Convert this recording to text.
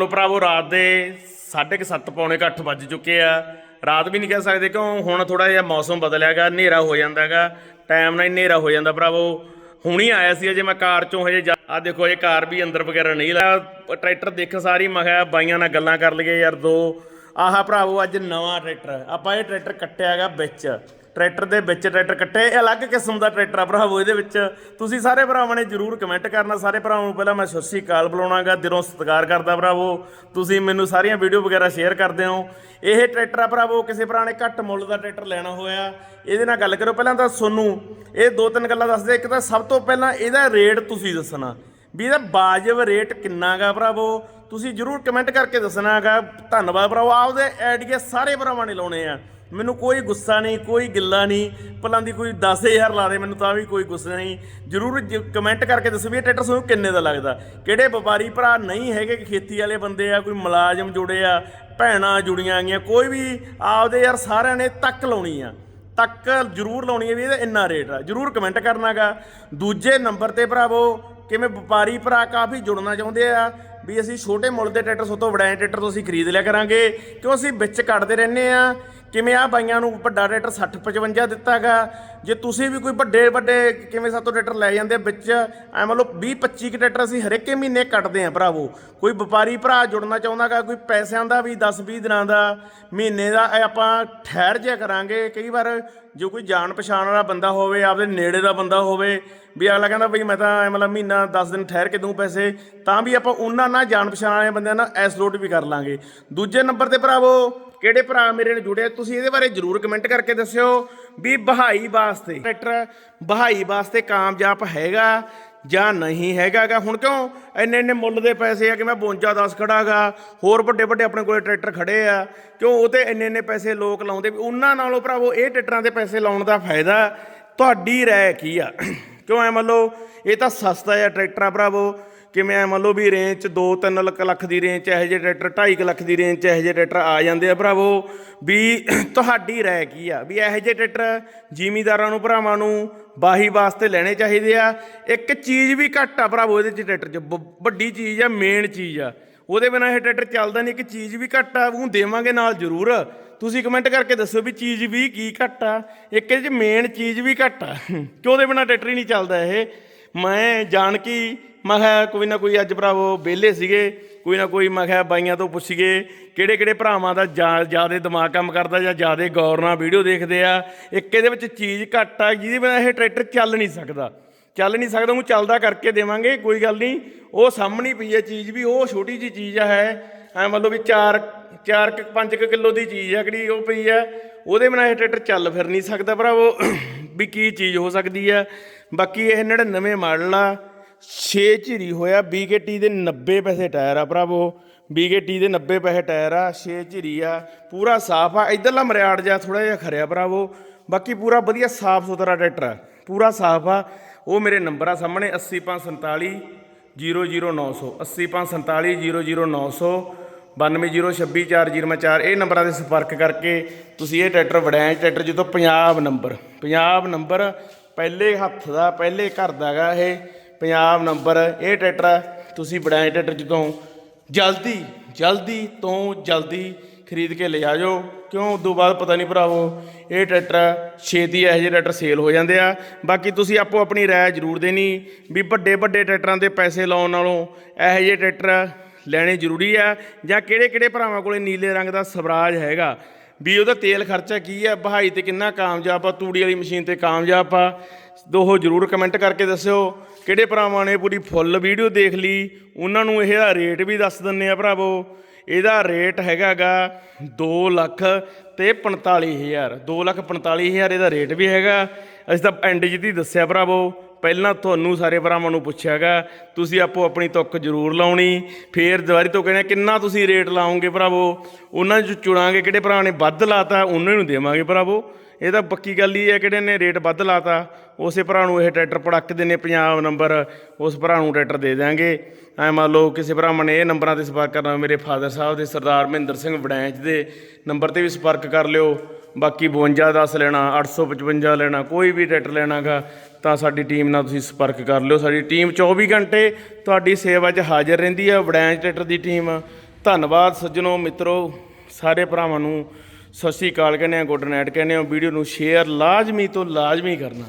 ਲੋ ਭਰਾਵੋ, ਰਾਤ ਦੇ 7:30 ਪੌਣੇ 8 ਵੱਜ ਚੁੱਕੇ ਆ। ਰਾਤ ਵੀ ਨਹੀਂ ਕਹਿ ਸਕਦੇ ਕਿਉਂ, ਹੁਣ ਥੋੜਾ ਜਿਹਾ ਮੌਸਮ ਬਦਲਿਆਗਾ ਹਨੇਰਾ ਹੋ ਜਾਂਦਾਗਾ ਟਾਈਮ ਨਾਲ ਹੀ ਹਨੇਰਾ ਹੋ ਜਾਂਦਾ ਭਰਾਵੋ। ਹੁਣੀ ਆਇਆ ਸੀ ਅਜੇ ਮੈਂ ਕਾਰ ਚੋਂ ਹਜੇ ਆ ਦੇਖੋ, ਇਹ ਕਾਰ ਵੀ ਅੰਦਰ ਵਗੈਰਾ ਨਹੀਂ ਲਾਇਆ ਟਰੈਕਟਰ ਦੇਖ ਸਾਰੀ, ਮੈਂ ਕਿਹਾ ਬਾਈਆਂ ਨਾਲ ਗੱਲਾਂ ਕਰ ਲਈਏ ਯਾਰ ਦੋ। ਆਹਾ ਭਰਾਵੋ, ਅੱਜ ਨਵਾਂ ਟਰੈਕਟਰ ਆਪਾਂ ਇਹ ਟਰੈਕਟਰ ਕੱਟਿਆਗਾ ਵਿੱਚ। ਟਰੈਕਟਰ ਦੇ ਵਿੱਚ ਟਰੈਕਟਰ ਕੱਟੇ ਇਹ ਅਲੱਗ ਕਿਸਮ ਦਾ ਟਰੈਕਟਰ ਆ ਭਰਾਵੋ ਇਹਦੇ ਵਿੱਚ। ਤੁਸੀਂ ਸਾਰੇ ਭਰਾਵਾਂ ਨੇ ਜਰੂਰ ਕਮੈਂਟ ਕਰਨਾ, ਸਾਰੇ ਭਰਾਵਾਂ ਨੂੰ ਪਹਿਲਾਂ ਮੈਂ ਸਤਿ ਸ਼੍ਰੀ ਅਕਾਲ ਬੁਲਾਉਣਾਗਾ, ਦਿਲੋਂ ਸਤਿਕਾਰ ਕਰਦਾ ਭਰਾਵੋ। ਤੁਸੀਂ ਮੈਨੂੰ ਸਾਰੀਆਂ ਵੀਡੀਓ ਵਗੈਰਾ ਸ਼ੇਅਰ ਕਰਦੇ ਹੋ। ਇਹ ਟਰੈਕਟਰ ਆ ਭਰਾਵੋ, ਕਿਸੇ ਭਰਾ ਨੇ ਘੱਟ ਮੁੱਲ ਦਾ ਟਰੈਕਟਰ ਲੈਣਾ ਹੋਇਆ। ਇਹਦੇ ਨਾਲ ਗੱਲ ਕਰੋ, ਪਹਿਲਾਂ ਤਾਂ ਸੋਨੂੰ, ਇਹ ਦੋ ਤਿੰਨ ਗੱਲਾਂ ਦੱਸਦੇ, ਇੱਕ ਤਾਂ ਸਭ ਤੋਂ ਪਹਿਲਾਂ ਇਹਦਾ ਰੇਟ ਤੁਸੀਂ ਦੱਸਣਾ। ਵੀ ਇਹਦਾ ਬਾਜਬ ਰੇਟ ਕਿੰਨਾਗਾ ਭਰਾਵੋ? ਤੁਸੀਂ ਜਰੂਰ ਕਮੈਂਟ ਕਰਕੇ ਦੱਸਣਾਗਾ। ਧੰਨਵਾਦ ਭਰਾਵੋ, ਆਪਦੇ ਆਈਡੀਆ ਸਾਰੇ ਭਰਾਵਾਂ ਨੇ ਲਾਉਣੇ ਆ। ਮੈਨੂੰ ਕੋਈ ਗੁੱਸਾ ਨਹੀਂ, ਕੋਈ ਗਿੱਲਾ ਨਹੀਂ। ਭਲਾਂ ਦੀ ਕੋਈ 10000 ਲਾ ਦੇ ਮੈਨੂੰ ਤਾਂ ਵੀ ਕੋਈ ਗੁੱਸਾ ਨਹੀਂ। ਜਰੂਰ ਕਮੈਂਟ ਕਰਕੇ ਦੱਸੋ ਵੀ ਇਹ ਟਰੈਕਟਰ ਤੁਹਾਨੂੰ ਕਿੰਨੇ ਦਾ ਲੱਗਦਾ। ਕਿਹੜੇ ਵਪਾਰੀ ਭਰਾ ਨਹੀਂ ਹੈਗੇ ਕਿ ਖੇਤੀ ਵਾਲੇ ਬੰਦੇ ਆ, ਕੋਈ ਮੁਲਾਜ਼ਮ ਜੁੜੇ ਆ, ਭੈਣਾਂ ਜੁੜੀਆਂ ਗਈਆਂ ਕੋਈ ਵੀ ਆਪਦੇ ਯਾਰ ਸਾਰਿਆਂ ਨੇ ਤੱਕ ਲਾਉਣੀ ਆ। ਤੱਕ ਜਰੂਰ ਲਾਉਣੀ ਹੈ ਵੀ ਇਹਦਾ ਇੰਨਾ ਰੇਟ ਆ। ਜਰੂਰ ਕਮੈਂਟ ਕਰਨਾਗਾ। ਦੂਜੇ ਨੰਬਰ ਤੇ ਭਰਾਵੋ, ਕਿਵੇਂ ਵਪਾਰੀ ਭਰਾ ਕਾਫੀ ਜੁੜਨਾ ਚਾਹੁੰਦੇ ਆ, ਵੀ ਅਸੀਂ ਛੋਟੇ ਮੁੱਲ ਦੇ ਟਰੈਕਟਰ ਸੋ ਤੋਂ ਵਡਾਏ ਟਰੈਕਟਰ ਤੋਂ ਅਸੀਂ ਖਰੀਦ ਲਿਆ ਕਰਾਂਗੇ। ਕਿਉਂ ਅਸੀਂ ਵਿੱਚ ਕੱਢਦੇ ਰਹਿੰਦੇ ਆ ਕਿਵੇਂ ਆ ਬਾਈਆਂ ਨੂੰ ਵੱਡਾ ਟਰੈਕਟਰ 60 55 ਦਿੱਤਾਗਾ? ਜੇ ਤੁਸੀਂ ਵੀ ਕੋਈ ਵੱਡੇ ਵੱਡੇ ਕਿਵੇਂ ਸਾਤੋਂ ਟਰੈਕਟਰ ਲੈ ਜਾਂਦੇ ਵਿੱਚ, ਐ ਮੰਨ ਲਓ 20 25 ਕੁ ਟਰੈਕਟਰ ਅਸੀਂ ਹਰੇਕੇ ਮਹੀਨੇ ਕੱਟਦੇ ਆ ਭਰਾਵੋ। ਕੋਈ ਵਪਾਰੀ ਭਰਾ ਜੁੜਨਾ ਚਾਹੁੰਦਾਗਾ, ਕੋਈ ਪੈਸਿਆਂ ਦਾ ਵੀ 10 20 ਦਿਨਾਂ ਦਾ, ਮਹੀਨੇ ਦਾ, ਇਹ ਆਪਾਂ ਠਹਿਰ ਜਿਆ ਕਰਾਂਗੇ। ਕਈ ਵਾਰ ਜੋ ਕੋਈ ਜਾਣ ਪਛਾਣ ਵਾਲਾ ਬੰਦਾ ਹੋਵੇ, ਆਪਦੇ ਨੇੜੇ ਦਾ ਬੰਦਾ ਹੋਵੇ, ਵੀ ਅਗਲਾ ਕਹਿੰਦਾ ਬਈ ਮੈਂ ਤਾਂ ਐ ਮਤਲਬ ਮਹੀਨਾ 10 ਦਿਨ ਠਹਿਰ ਕੇ ਦੂੰ ਪੈਸੇ, ਤਾਂ ਵੀ ਆਪਾਂ ਉਹਨਾਂ ਨਾਲ ਜਾਣ ਪਛਾਣ ਵਾਲੇ ਬੰਦਿਆਂ ਨਾਲ ਐਸ ਲੋਟ ਵੀ ਕਰ ਲਾਂਗੇ। ਦੂਜੇ ਨੰਬਰ ਤੇ ਭਰਾਵੋ ਕਿਹੜੇ ਭਰਾ ਮੇਰੇ ਨਾਲ ਜੁੜੇ ਆ, ਤੁਸੀਂ ਇਹਦੇ ਬਾਰੇ ਜਰੂਰ ਕਮੈਂਟ ਕਰਕੇ ਦੱਸਿਓ ਵੀ ਬਹਾਈ ਵਾਸਤੇ ਟਰੈਕਟਰ ਬਹਾਈ ਵਾਸਤੇ ਕਾਮਯਾਬ ਹੈਗਾ ਜਾਂ ਨਹੀਂ ਹੈਗਾਗਾ। ਹੁਣ ਕਿਉਂ ਇੰਨੇ ਇੰਨੇ ਮੁੱਲ ਦੇ ਪੈਸੇ ਆ ਕਿ ਮੈਂ 52 10 ਖੜਾਗਾ ਹੋਰ ਵੱਡੇ ਵੱਡੇ ਆਪਣੇ ਕੋਲੇ ਟਰੈਕਟਰ ਖੜੇ ਆ। ਕਿਉਂ ਉਹ ਤੇ ਇੰਨੇ ਇੰਨੇ ਪੈਸੇ ਲੋਕ ਲਾਉਂਦੇ ਉਹਨਾਂ ਨਾਲੋਂ ਭਰਾਵੋ ਇਹ ਟਰੈਕਟਰਾਂ ਦੇ ਪੈਸੇ ਲਾਉਣ ਦਾ ਫਾਇਦਾ ਤੁਹਾਡੀ ਰਾਏ ਕੀ ਆ? ਕਿਉਂ ਐ ਮੰਨ ਲਓ ਇਹ ਤਾਂ ਸਸਤਾ ਆ ਟਰੈਕਟਰ ਆ ਭਰਾਵੋ। ਕਿਵੇਂ ਐ ਮੰਨ ਲਓ ਵੀ ਰੇਂਜ ਚ 2-3 ਲੱਖ ਲੱਖ ਦੀ ਰੇਂਜ ਚ ਇਹੋ ਜਿਹੇ ਟਰੈਕਟਰ 2.5 ਲੱਖ ਦੀ ਰੇਂਜ ਚ ਇਹੋ ਜਿਹੇ ਟਰੈਕਟਰ ਆ ਜਾਂਦੇ ਆ ਭਰਾਵੋ, ਵੀ ਤੁਹਾਡੀ ਰਾਏ ਕੀ ਆ? ਵੀ ਇਹੋ ਜਿਹੇ ਟਰੈਕਟਰ ਜ਼ਿਮੀਦਾਰਾਂ ਨੂੰ, ਭਰਾਵਾਂ ਨੂੰ ਬਾਹੀ ਵਾਸਤੇ ਲੈਣੇ ਚਾਹੀਦੇ ਆ। ਇੱਕ ਚੀਜ਼ ਵੀ ਘੱਟ ਆ ਭਰਾਵੋ, ਇਹਦੇ ਚ ਟਰੈਕਟਰ ਚ ਬ- ਵੱਡੀ ਚੀਜ਼ ਆ ਮੇਨ ਚੀਜ਼ ਆ। ਉਹਦੇ ਬਿਨਾਂ ਇਹ ਟਰੈਕਟਰ ਚੱਲਦਾ ਨਹੀਂ, ਇੱਕ ਚੀਜ਼ ਵੀ ਘੱਟ ਆ, ਉਹ ਦੇਵਾਂਗੇ ਨਾਲ ਜ਼ਰੂਰ। ਤੁਸੀਂ ਕਮੈਂਟ ਕਰਕੇ ਦੱਸੋ ਵੀ ਚੀਜ਼ ਵੀ ਕੀ ਘੱਟ ਆ, ਇੱਕ ਇਹਦੇ ਚ ਮੇਨ ਚੀਜ਼ ਵੀ ਘੱਟ ਆ। ਕਿ ਉਹਦੇ ਬਿਨਾਂ ਟਰੈਕਟਰ ਹੀ ਨਹੀਂ ਚੱਲਦਾ ਇਹ? ਮੈਂ ਜਾਣ ਕੀ ਮੈਂ ਕਿਹਾ ਕੋਈ ਨਾ ਕੋਈ ਅੱਜ ਭਰਾਵੋ ਵਿਹਲੇ ਸੀਗੇ, ਕੋਈ ਨਾ ਕੋਈ ਮੈਂ ਕਿਹਾ ਬਾਈਆਂ ਤੋਂ ਪੁੱਛੀਏ ਕਿਹੜੇ ਕਿਹੜੇ ਭਰਾਵਾਂ ਦਾ ਜ਼ਿਆਦਾ ਦਿਮਾਗ ਕੰਮ ਕਰਦਾ ਜਾਂ ਜ਼ਿਆਦਾ ਗੌਰ ਨਾਲ ਵੀਡੀਓ ਦੇਖਦੇ ਆ। ਇੱਕ ਇਹਦੇ ਵਿੱਚ ਚੀਜ਼ ਘੱਟ ਆ, ਜਿਹਦੇ ਬਿਨਾਂ ਇਹ ਟਰੈਕਟਰ ਚੱਲ ਨਹੀਂ ਸਕਦਾ। ਚੱਲ ਨਹੀਂ ਸਕਦਾ ਉਹ ਚੱਲਦਾ ਕਰਕੇ ਦੇਵਾਂਗੇ, ਕੋਈ ਗੱਲ ਨਹੀਂ। ਉਹ ਸਾਹਮਣੀ ਪਈ ਹੈ ਚੀਜ਼ ਵੀ, ਉਹ ਛੋਟੀ ਜੀ ਚੀਜ਼ ਆ, ਹੈ। ਐ ਮੰਨ ਲਓ ਵੀ 4 4 5 ਕਿਲੋ ਦੀ ਚੀਜ਼ ਹੈ ਕਿਹੜੀ ਉਹ ਪਈ ਹੈ। ਉਹਦੇ ਬਿਨਾਂ ਇਹ ਟਰੈਕਟਰ ਚੱਲ ਫਿਰ ਨਹੀਂ ਸਕਦਾ ਭਰਾਵੋ। ਵੀ ਕੀ ਚੀਜ਼ ਹੋ ਸਕਦੀ ਆ ਬਾਕੀ ਇਹ 99 ਮਾਡਲ ਆ। 6 ਝਿਰੀ ਹੋਇਆ BKT ਦੇ 90 ਪੈਸੇ ਟਾਇਰ ਆ ਭਰਾਵੋ BKT ਦੇ 90 ਪੈਸੇ ਟਾਇਰ ਆ 6 ਝਿਰੀ ਆ, ਪੂਰਾ ਸਾਫ਼ ਆ, ਇਧਰਲਾ ਮਰਿਆੜ ਜਾ ਥੋੜਾ ਜਿਹਾ ਖਰਿਆ ਭਰਾਵੋ, ਬਾਕੀ ਪੂਰਾ ਵਧੀਆ ਸਾਫ਼ ਸੁਥਰਾ ਟਰੈਕਟਰ ਆ, ਪੂਰਾ ਸਾਫ਼ ਆ, ਉਹ ਮੇਰੇ ਨੰਬਰ ਆ ਸਾਹਮਣੇ 80547 00900 80547 00900 92062404 ਇਹ ਨੰਬਰਾਂ ਤੇ ਸੰਪਰਕ ਕਰਕੇ ਤੁਸੀਂ ਇਹ ਟਰੈਕਟਰ ਵੜੈਂਚ ਟਰੈਕਟਰ ਜਦੋਂ ਪੰਜਾਬ ਨੰਬਰ ਪੰਜਾਬ ਨੰਬਰ ਪਹਿਲੇ ਹੱਥ ਦਾ, ਪਹਿਲੇ ਘਰ ਦਾਗਾ ਇਹ ਪੰਜਾਬ ਨੰਬਰ ਇਹ ਟਰੈਕਟਰ ਤੁਸੀਂ ਵੜੈਂਚ ਟਰੈਕਟਰ ਜਦੋਂ ਜਲਦੀ ਜਲਦੀ ਤੋਂ ਜਲਦੀ ਖਰੀਦ ਕੇ ਲੈ ਜਾਓ ਕਿਉਂ? ਉਦੋਂ ਬਾਅਦ ਪਤਾ ਨਹੀਂ ਭਰਾਵੋ, ਇਹ ਟਰੈਕਟਰ ਛੇਤੀ ਇਹੋ ਜਿਹੇ ਟਰੈਕਟਰ ਸੇਲ ਹੋ ਜਾਂਦੇ ਆ। ਬਾਕੀ ਤੁਸੀਂ ਆਪੋ ਆਪਣੀ ਰਾਏ ਜ਼ਰੂਰ ਦੇਣੀ ਵੀ ਵੱਡੇ ਵੱਡੇ ਟਰੈਕਟਰਾਂ ਦੇ ਪੈਸੇ ਲਾਉਣ ਨਾਲੋਂ ਇਹੋ ਜਿਹੇ ਟਰੈਕਟਰ ਲੈਣੇ ਜ਼ਰੂਰੀ ਆ ਜਾਂ ਕਿਹੜੇ ਕਿਹੜੇ ਭਰਾਵਾਂ ਕੋਲੇ ਨੀਲੇ ਰੰਗ ਦਾ ਸਵਰਾਜ ਹੈਗਾ। ਵੀ ਉਹਦਾ ਤੇਲ ਖਰਚਾ ਕੀ ਆ, ਬਹਾਈ ਤੇ ਕਿੰਨਾ ਕਾਮਯਾਬ ਆ, ਤੂੜੀ ਵਾਲੀ ਮਸ਼ੀਨ ਤੇ ਕਾਮਯਾਬ ਆ। ਦੋਹੋ ਜਰੂਰ ਕਮੈਂਟ ਕਰਕੇ ਦੱਸਿਓ। ਕਿਹੜੇ ਭਰਾਵਾਂ ਨੇ ਪੂਰੀ ਫੁੱਲ ਵੀਡੀਓ ਦੇਖ ਲਈ? ਉਹਨਾਂ ਨੂੰ ਇਹਦਾ ਰੇਟ ਵੀ ਦੱਸ ਦਿੰਨੇ ਆ ਭਰਾਵੋ। ਇਹਦਾ ਰੇਟ ਹੈਗਾਗਾ 2 ਲੱਖ ਤੇ 45000 2 ਲੱਖ 45000 ਇਹਦਾ ਰੇਟ ਵੀ ਹੈਗਾ। ਅਸੀਂ ਤਾਂ ਐਂਡ ਜਿਹਦੀ ਦੱਸਿਆ ਭਰਾਵੋ। ਪਹਿਲਾਂ ਤੁਹਾਨੂੰ ਸਾਰੇ ਭਰਾਵਾਂ ਨੂੰ ਪੁੱਛਿਆਗਾ, ਤੁਸੀਂ ਆਪੋ ਆਪਣੀ ਤੁੱਕ ਜ਼ਰੂਰ ਲਾਉਣੀ। ਫੇਰ ਦੁਬਾਰੀ ਤੋਂ ਕਹਿੰਦੇ ਕਿੰਨਾ ਤੁਸੀਂ ਰੇਟ ਲਾਓਗੇ ਭਰਾਵੋ? ਉਹਨਾਂ ਚ ਚੁਣਾਂਗੇ ਕਿਹੜੇ ਭਰਾ ਨੇ ਵੱਧ ਲਾਤਾ, ਉਹਨਾਂ ਨੂੰ ਦੇਵਾਂਗੇ ਭਰਾਵੋ। ਇਹ ਤਾਂ ਪੱਕੀ ਗੱਲ ਹੀ ਹੈ, ਕਿਹੜੇ ਨੇ ਰੇਟ ਵੱਧ ਲਾਤਾ। ਉਸੇ ਭਰਾ ਨੂੰ ਇਹ ਟਰੈਕਟਰ ਪ੍ਰੋਡਕਟ ਦੇ ਨੇ ਪੰਜਾਬ ਨੰਬਰ, ਉਸ ਭਰਾ ਨੂੰ ਟਰੈਕਟਰ ਦੇ ਦਿਆਂਗੇ। ਐ ਮੰਨ ਲਓ ਕਿਸੇ ਭਰਾਵਾਂ ਨੇ ਇਹ ਨੰਬਰਾਂ ਤੇ ਸੰਪਰਕ ਕਰਨਾ ਮੇਰੇ ਫਾਦਰ ਸਾਹਿਬ ਦੇ ਸਰਦਾਰ ਮਹਿੰਦਰ ਸਿੰਘ ਵੜੈਂਚ ਦੇ ਨੰਬਰ ਤੇ ਵੀ ਸੰਪਰਕ ਕਰ ਲਿਓ। ਬਾਕੀ 52 10 ਲੈਣਾ 855 ਲੈਣਾ, ਕੋਈ ਵੀ ਟਰੈਕਟਰ ਲੈਣਾਗਾ, ਤਾਂ ਸਾਡੀ ਟੀਮ ਨਾਲ ਤੁਸੀਂ ਸੰਪਰਕ ਕਰ ਲਿਓ। ਸਾਡੀ ਟੀਮ 24 ਘੰਟੇ ਤੁਹਾਡੀ ਸੇਵਾ 'ਚ ਹਾਜ਼ਰ ਰਹਿੰਦੀ ਹੈ ਵੜੈਂਚ ਟਰੈਕਟਰ ਦੀ ਟੀਮ। ਧੰਨਵਾਦ ਸੱਜਣੋ, ਮਿੱਤਰੋ, ਸਾਰੇ ਭਰਾਵਾਂ ਨੂੰ। ਸਤਿ ਸ਼੍ਰੀ ਅਕਾਲ ਕਹਿੰਦੇ ਆ, ਗੁੱਡ ਨਾਈਟ ਕਹਿੰਦੇ ਆ। ਵੀਡੀਓ ਨੂੰ ਸ਼ੇਅਰ ਲਾਜ਼ਮੀ ਤੋਂ ਲਾਜ਼ਮੀ ਕਰਨਾ।